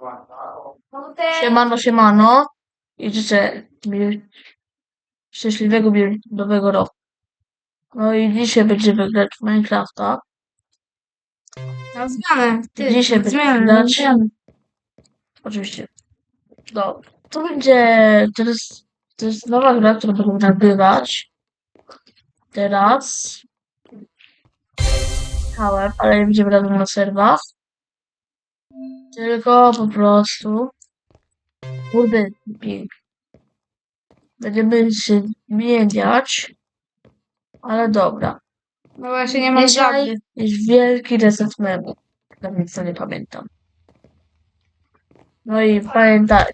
No. Siemano, siemano. I życzę szczęśliwego nowego roku. No i dzisiaj będziemy grać w Minecrafta. Na zmianę. Ty, Dzisiaj będziemy grać. Oczywiście. No, to będzie. To jest, to jest nowa gra, którą będę nagrywać. Teraz. Czekałem, ale nie będziemy razem na serwach. Tylko po prostu. Kurde, ping. Będziemy się zmieniać. Ale dobra. No właśnie nie mam Dzisiaj żadnych. jest wielki reset memu. Tak nic to nie pamiętam. No i pamiętaj.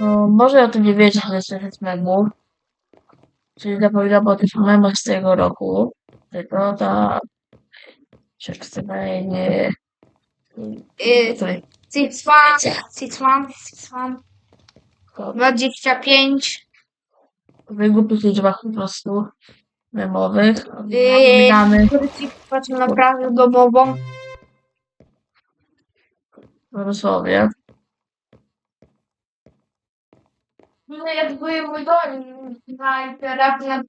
No, może o tym nie wiecie, że jest reset memu. Czyli zapominam o tych memach z tego roku. Tylko ta... Przeczytanie... Y, Sorry. Six one, six one. 25. W głupich liczbach po prostu memowych. Yy, Damy Patrzę na pracę domową. dosłownie. No jak były mój dom na teraz na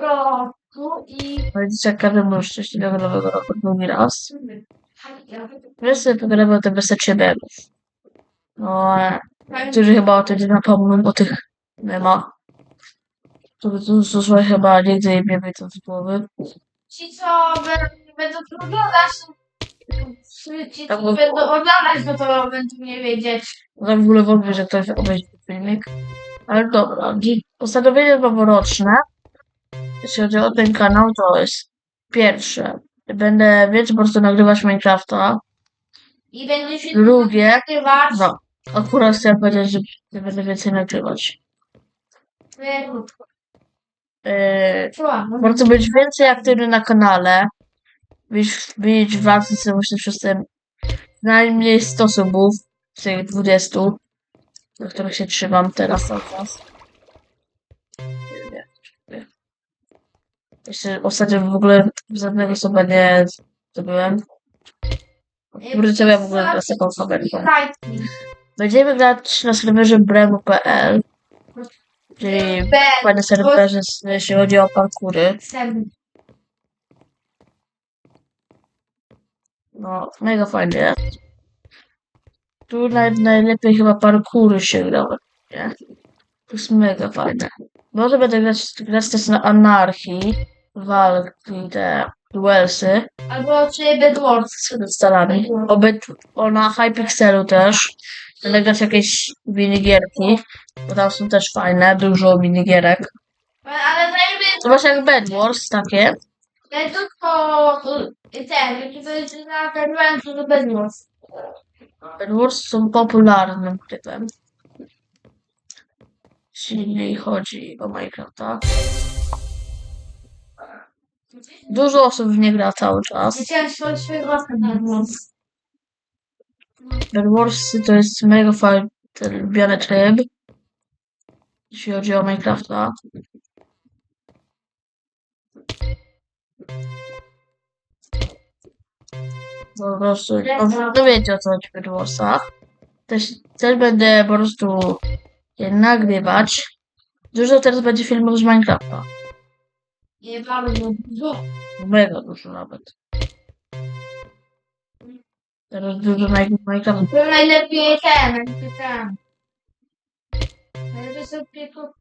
roku i... No i dzisiaj każdemu szczęśliwego nowego roku drugi raz. Pogadamy o tym wysecie memów. No, którzy chyba o tym nie zapomną, o tych memach. To to chyba nigdy nie wyjdą z głowy. Ci co bę- będą to oglądać, to- ci Tak, co bo- będą oglądać, no to będą nie wiedzieć. No w ogóle wątpię, że ktoś obejrzy filmik. Ale dobra, postanowienie noworoczne, jeśli chodzi o ten kanał, to jest pierwsze. Będę więcej po prostu nagrywać Minecrafta. I będzie się Drugie, nagrywać. no, akurat chcę powiedzieć, że będę więcej nagrywać. Yy, bardzo być więcej aktywny na kanale. Być, być w akcji myślę przez ten najmniej 100 subów z tych 20, do których się trzymam teraz cały czas. Jeszcze ostatnio w ogóle żadnego suba nie zdobyłem. Kurde, ja w ogóle gram z taką kamerką? Będziemy grać na serwerze bremu.pl, czyli fajny serwer, jeśli chodzi o parkury. No, mega fajnie. Tu naj, najlepiej chyba parkury się gra, nie? To jest mega fajne. Może będę grać, grać też na anarchii, walki, te duelsy Albo czy Bedwars. z stalami. Oby, o na Hypixelu też. Będę grać jakieś minigierki, bo tam są też fajne, dużo minigierek. Ale To właśnie jak Bedwars takie. daj tylko ten, na moment, to Bedwars. Bedwars są popularnym typem. Jeśli chodzi o Minecrafta. Dużo osób w nie gra cały czas. Chciałem swoje swoje własne Bedwars. Bedwarsy to jest mega fajny, lubiany tryb. Jeśli chodzi o Minecrafta. Po prostu, no, no wiecie o co chodzi w Bedwarsach. Też, też będę po prostu je nagrywać. Dużo teraz będzie filmów z Minecrafta. Nie bardzo dużo. Mega dużo nawet. Teraz dużo na Minecraft. To najlepiej ten, najlepiej ten. Najlepiej sobie to,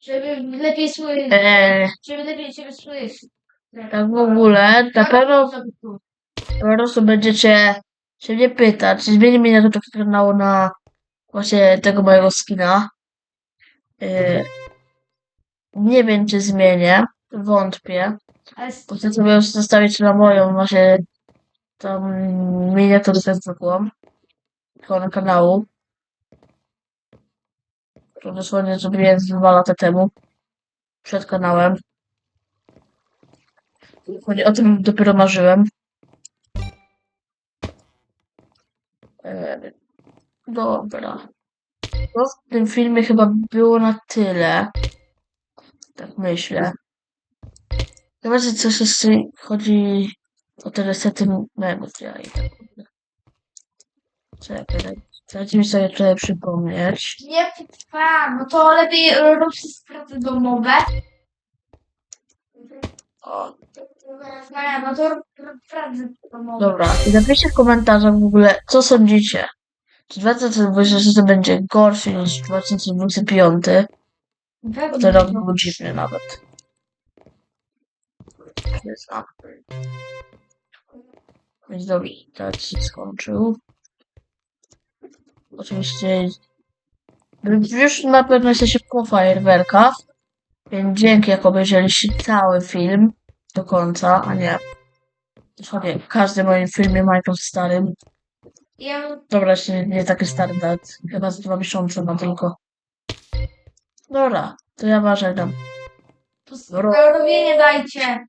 żeby lepiej słyszeć. Eee, Żeby lepiej ciebie słyszeć. tak w ogóle, na pewno po prostu będziecie się mnie pytać, czy zmieni miniaturę kanału na właśnie tego mojego skina. Eee, nie wiem, czy zmienię. Wątpię. Bo chcę sobie już zostawić na moją właśnie tą miniaturę zwykłą. Tylko kanału. To dosłownie zrobiłem z dwa lata temu. Przed kanałem. O tym dopiero marzyłem. E, dobra. To w tym filmie chyba było na tyle. Tak myślę. Chyba, że coś jeszcze chodzi o te resety memów. Ja i tak. Czekaj, dajcie mi sobie tutaj przypomnieć. Nie trwa, no to lepiej rób sobie sprawy domowe. O, no to rób rób prace domowe. dobra, i napiszcie w komentarzach w ogóle, co sądzicie. Czy 2026 będzie gorszy niż 2025? Bo Pewnie. ten rok był dziwny nawet. Znam. Więc dobrze, tak się skończył. Oczywiście już na pewno jesteście po fajerwerkach, więc dzięki jak obejrzeliście cały film do końca, a nie dosłownie w każdym moim filmie Minecraft starym. Ja Dobra, jeszcze nie, nie taki stary nawet, chyba z dwa miesiące ma tylko. Dobra, to ja was żegnam. pozdrowienie dajcie.